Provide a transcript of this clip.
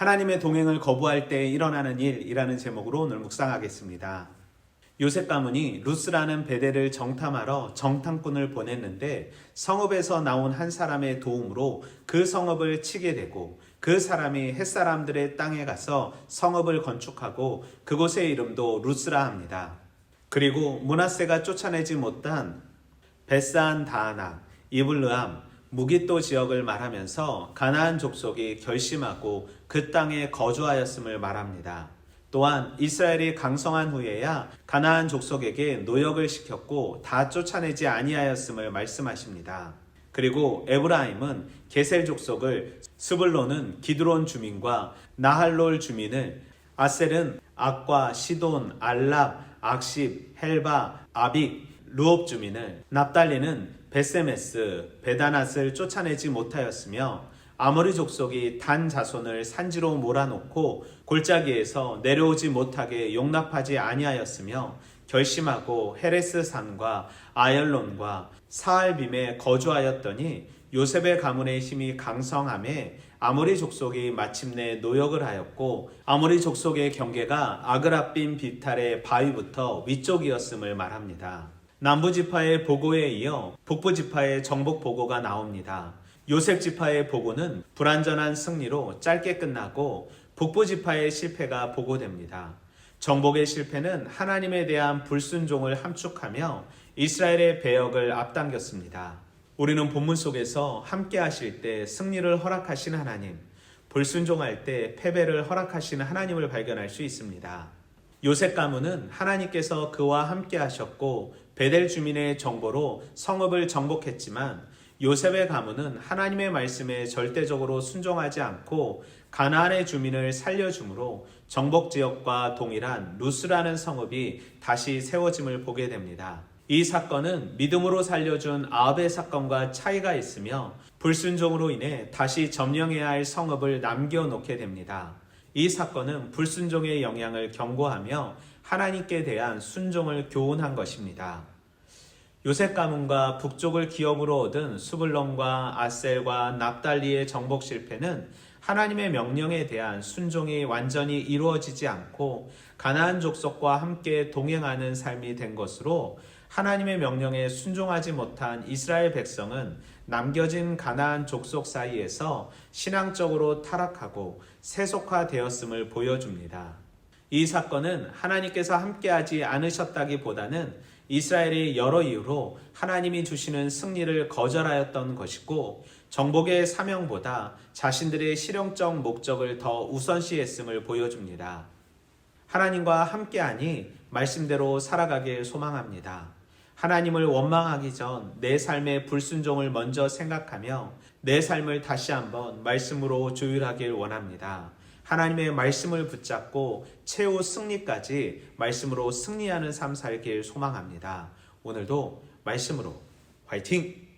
하나님의 동행을 거부할 때 일어나는 일이라는 제목으로 오늘 묵상하겠습니다. 요셉 가문이 루스라는 베델을 정탐하러 정탐꾼을 보냈는데 성읍에서 나온 한 사람의 도움으로 그 성읍을 치게 되고 그 사람이 햇사람들의 땅에 가서 성읍을 건축하고 그곳의 이름도 루스라 합니다. 그리고 문하세가 쫓아내지 못한 베산 다하나, 이블르함, 무기또 지역을 말하면서 가나안 족속이 결심하고 그 땅에 거주하였음을 말합니다. 또한 이스라엘이 강성한 후에야 가나안 족속에게 노역을 시켰고 다 쫓아내지 아니하였음을 말씀하십니다. 그리고 에브라임은 게셀 족속을 스불론은 기드론 주민과 나할롤 주민을 아셀은 악과 시돈, 알랍, 악십, 헬바, 아빅, 루옵 주민을 납달리는 베세메스, 베다낫을 쫓아내지 못하였으며 아모리 족속이 단 자손을 산지로 몰아놓고 골짜기에서 내려오지 못하게 용납하지 아니하였으며 결심하고 헤레스 산과 아열론과 사알빔에 거주하였더니 요셉의 가문의 힘이 강성함에 아모리 족속이 마침내 노역을 하였고 아모리 족속의 경계가 아그라빔 비탈의 바위부터 위쪽이었음을 말합니다. 남부 지파의 보고에 이어 북부 지파의 정복 보고가 나옵니다. 요셉 지파의 보고는 불완전한 승리로 짧게 끝나고 북부 지파의 실패가 보고됩니다. 정복의 실패는 하나님에 대한 불순종을 함축하며 이스라엘의 배역을 앞당겼습니다. 우리는 본문 속에서 함께 하실 때 승리를 허락하신 하나님, 불순종할 때 패배를 허락하시는 하나님을 발견할 수 있습니다. 요셉 가문은 하나님께서 그와 함께 하셨고 베델 주민의 정보로 성읍을 정복했지만 요셉의 가문은 하나님의 말씀에 절대적으로 순종하지 않고 가나안의 주민을 살려주므로 정복 지역과 동일한 루스라는 성읍이 다시 세워짐을 보게 됩니다. 이 사건은 믿음으로 살려준 아합의 사건과 차이가 있으며 불순종으로 인해 다시 점령해야 할 성읍을 남겨놓게 됩니다. 이 사건은 불순종의 영향을 경고하며 하나님께 대한 순종을 교훈한 것입니다. 요셉 가문과 북쪽을 기업으로 얻은 수블론과 아셀과 납달리의 정복 실패는 하나님의 명령에 대한 순종이 완전히 이루어지지 않고 가나안 족속과 함께 동행하는 삶이 된 것으로 하나님의 명령에 순종하지 못한 이스라엘 백성은 남겨진 가나안 족속 사이에서 신앙적으로 타락하고 세속화되었음을 보여줍니다. 이 사건은 하나님께서 함께하지 않으셨다기보다는 이스라엘이 여러 이유로 하나님이 주시는 승리를 거절하였던 것이고 정복의 사명보다 자신들의 실용적 목적을 더 우선시했음을 보여줍니다. 하나님과 함께하니 말씀대로 살아가길 소망합니다. 하나님을 원망하기 전 내 삶의 불순종을 먼저 생각하며 내 삶을 다시 한번 말씀으로 조율하길 원합니다. 하나님의 말씀을 붙잡고 최후 승리까지 말씀으로 승리하는 삶 살길 소망합니다. 오늘도 말씀으로 화이팅!